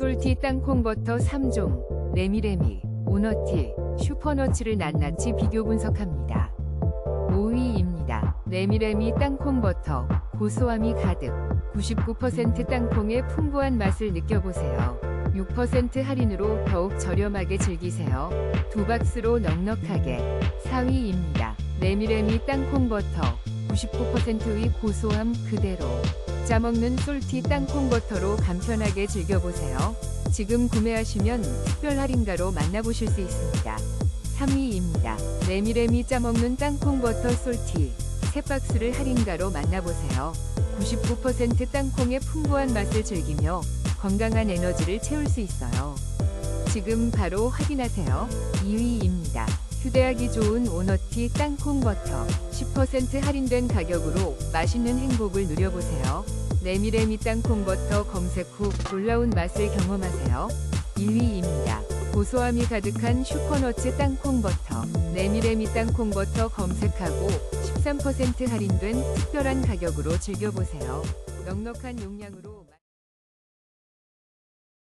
솔티 땅콩버터 3종, 레미레미, 오너티, 슈퍼너츠를 낱낱이 비교 분석합니다. 5위입니다. 레미레미 땅콩버터, 고소함이 가득, 99% 땅콩의 풍부한 맛을 느껴보세요. 6% 할인으로 더욱 저렴하게 즐기세요. 두 박스로 넉넉하게 4위입니다. 레미레미 땅콩버터 99%의 고소함 그대로 짜먹는 솔티 땅콩버터로 간편하게 즐겨보세요. 지금 구매하시면 특별 할인가로 만나보실 수 있습니다. 3위입니다. 레미레미 짜먹는 땅콩버터 솔티 세 박스를 할인가로 만나보세요. 99% 땅콩의 풍부한 맛을 즐기며 건강한 에너지를 채울 수 있어요. 지금 바로 확인하세요. 2위입니다. 휴대하기 좋은 오너티 땅콩 버터 10% 할인된 가격으로 맛있는 행복을 누려보세요. 레미레미 땅콩 버터 검색 후 놀라운 맛을 경험하세요. 1위입니다. 고소함이 가득한 슈퍼너츠 땅콩 버터 레미레미 땅콩 버터 검색하고 13% 할인된 특별한 가격으로 즐겨보세요. 넉넉한 용량으로